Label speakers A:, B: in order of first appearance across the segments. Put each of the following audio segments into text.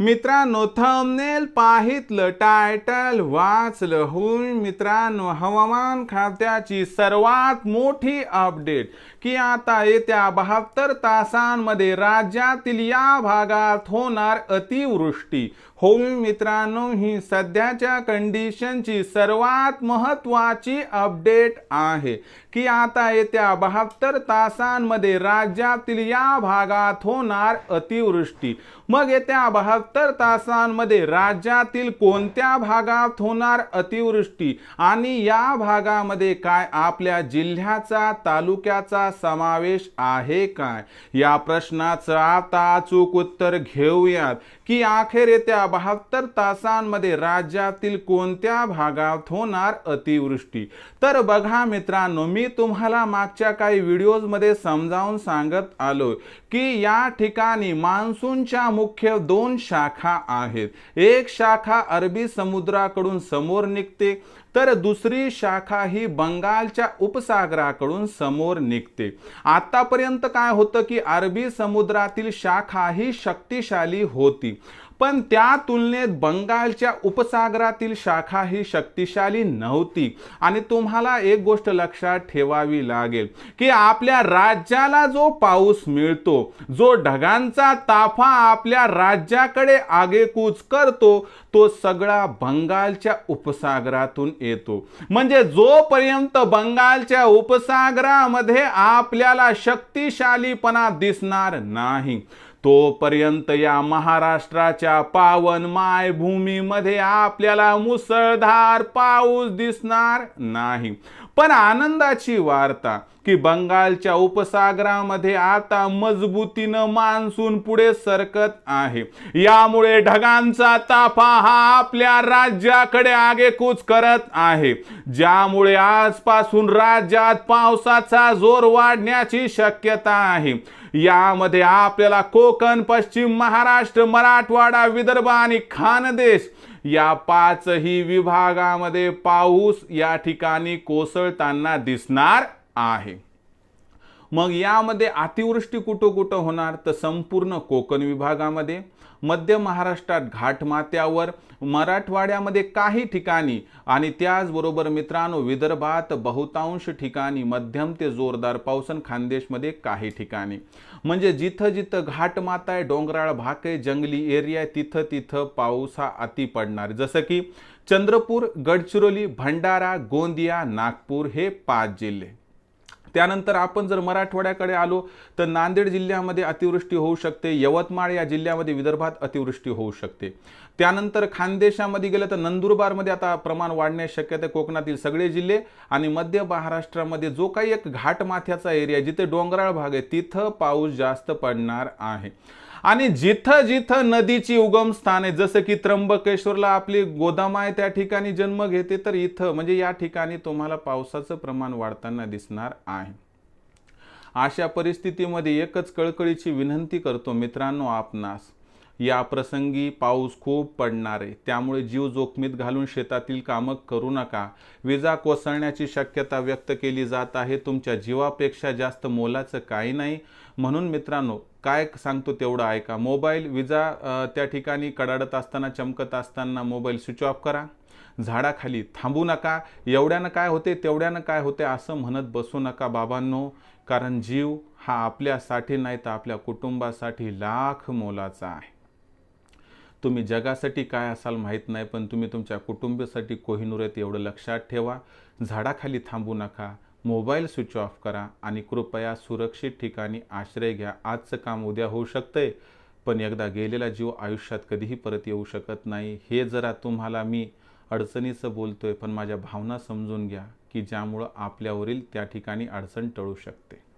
A: मित्रांनो thumbnail पाहितलं title वाचलं. होऊन मित्रांनो हवामान खात्याची सर्वात मोठी अपडेट की आता येत्या बहात्तर तासांमध्ये राज्यातील या भागात होणार अतिवृष्टी. होऊन मित्रांनो ही सध्याच्या कंडिशनची सर्वात महत्त्वाची अपडेट आहे. की आता येत्या बहात्तर तासांमध्ये राज्यातील या भागात होणार अतिवृष्टी. मग येत्या बहात्तर तासांमध्ये राज्यातील कोणत्या भागात होणार अतिवृष्टी? आणि या भागामध्ये काय? आपल्या जिल्ह्याचा तालुक्याचा समावेश आहे काय? या प्रश्नाचं आता अचूक उत्तर घेऊयात. की अखेर येत्या बहात्तर तासांमध्ये राज्यातील कोणत्या भागात होणार अतिवृष्टी? तर बघा मित्रांनो मी तुम्हाला मागच्या काही व्हिडिओजमध्ये समजावून सांगत आलो की या ठिकाणी मान्सूनच्या मुख्य दोन शाखा आहेत. एक शाखा अरबी समुद्राकडून समोर निघते तर दुसरी शाखा ही बंगालच्या उपसागराकडून समोर निघते. आतापर्यंत काय होतं की अरबी समुद्रातील शाखा ही शक्तिशाली होती. पण त्या तुलनेत बंगालच्या उपसागरातील शाखा ही शक्तिशाली नव्हती. आणि तुम्हाला एक गोष्ट लक्षात ठेवावी लागेल की आपल्या राज्याला जो पाऊस मिळतो जो ढगांचा ताफा आपल्या राज्याकडे आगेकूच करतो तो सगळा बंगालच्या उपसागरातून येतो. म्हणजे जोपर्यंत बंगालच्या उपसागरामध्ये आपल्याला शक्तिशालीपणा दिसणार नाही तोपर्यंत या महाराष्ट्राच्या पावन मायभूमीमध्ये आपल्याला मुसळधार पाऊस दिसणार नाही. पण आनंदाची वार्ता की बंगालच्या उपसागरामध्ये आता मजबूतीनं मान्सून पुढे सरकत आहे. यामुळे ढगांचा ताफा हा आपल्या राज्याकडे आगेकूच करत आहे. ज्यामुळे आजपासून राज्यात पावसाचा जोर वाढण्याची शक्यता आहे. यामध्ये आपल्याला कोकण पश्चिम महाराष्ट्र मराठवाडा विदर्भ आणि खानदेश या पाचही विभागामध्ये पाऊस या ठिकाणी कोसळताना दिसणार आहे. मग यामध्ये अतिवृष्टी कुठं कुठं होणार तर संपूर्ण कोकण विभागामध्ये मध्य महाराष्ट्रात घाटमात्यावर मराठवाड्यामध्ये काही ठिकाणी आणि त्याचबरोबर मित्रांनो विदर्भात बहुतांश ठिकाणी मध्यम ते जोरदार पाऊस आणि खानदेशमध्ये काही ठिकाणी. म्हणजे जिथं जिथं घाटमाता आहे डोंगराळ भाग आहे जंगली एरिया आहे तिथं तिथं पाऊस हा अति पडणार. जसं की चंद्रपूर गडचिरोली भंडारा गोंदिया नागपूर हे पाच जिल्हे. त्यानंतर आपण जर मराठवाड्याकडे आलो तर नांदेड जिल्ह्यामध्ये अतिवृष्टी होऊ शकते यवतमाळ या जिल्ह्यामध्ये विदर्भात अतिवृष्टी होऊ शकते. त्यानंतर खानदेशामध्ये गेलं तर नंदुरबारमध्ये आता प्रमाण वाढण्याची शक्यता आहे. कोकणातील सगळे जिल्हे आणि मध्य महाराष्ट्रामध्ये जो काही एक घाटमाथ्याचा एरिया जिथे डोंगराळ भाग आहे तिथं पाऊस जास्त पडणार आहे. आणि जिथं जिथं नदीची उगम स्थान आहे जसं की त्र्यंबकेश्वरला आपली गोदामा आहे त्या ठिकाणी जन्म घेते तर इथं म्हणजे या ठिकाणी तुम्हाला पावसाचं प्रमाण वाढताना दिसणार आहे. अशा परिस्थितीमध्ये एकच कळकळीची विनंती करतो मित्रांनो आपणास. या प्रसंगी पाऊस खूप पडणार आहे. त्यामुळे जीव जोखमीत घालून शेतातील कामं करू नका. विजा कोसळण्याची शक्यता व्यक्त केली जात आहे. तुमच्या जीवापेक्षा जास्त मोलाचं काही नाही. म्हणून मित्रांनो काय सांगतो तेवढं ऐका. मोबाईल विजा त्या ठिकाणी कडाडत असताना चमकत असताना मोबाईल स्विच ऑफ करा. झाडाखाली थांबू नका. एवढ्यानं काय होते तेवढ्यानं काय होते असं म्हणत बसू नका बाबांनो. कारण जीव हा आपल्यासाठी नाही तर आपल्या कुटुंबासाठी लाख मोलाचा आहे. तुम्ही जगासाठी काय असाल माहीत नाही पण तुम्ही तुमच्या कुटुंबासाठी कोहिनूर आहेत एवढं लक्षात ठेवा. झाडाखाली थांबू नका. मोबाईल स्विच ऑफ करा आणि कृपया सुरक्षित ठिकाणी आश्रय घ्या. आजचं काम उद्या होऊ शकतंय पण एकदा गेलेला जीव आयुष्यात कधीही परत येऊ शकत नाही. हे जरा तुम्हाला मी अडचणीचं बोलतोय पण माझ्या भावना समजून घ्या की ज्यामुळं आपल्यावरील त्या ठिकाणी अडचण टळू शकते.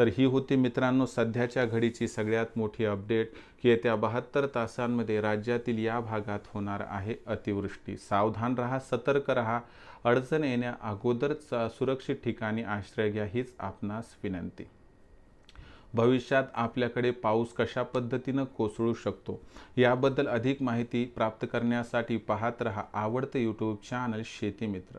A: तर ही होती मित्रांनो सध्याच्या घडीची सगळ्यात मोठी अपडेट की येत्या बहात्तर तासांमध्ये राज्यातील या भागात होणार आहे अतिवृष्टी. सावधान रहा सतर्क रहा. अडचण येण्या अगोदरच सुरक्षित ठिकाणी आश्रय घ्या हीच आपणास विनंती. भविष्यात आपल्याकडे पाऊस कशा पद्धतीनं कोसळू शकतो याबद्दल अधिक माहिती प्राप्त करण्यासाठी पाहत रहा आवडतं यूट्यूब चॅनल शेतीमित्र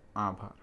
A: आभार.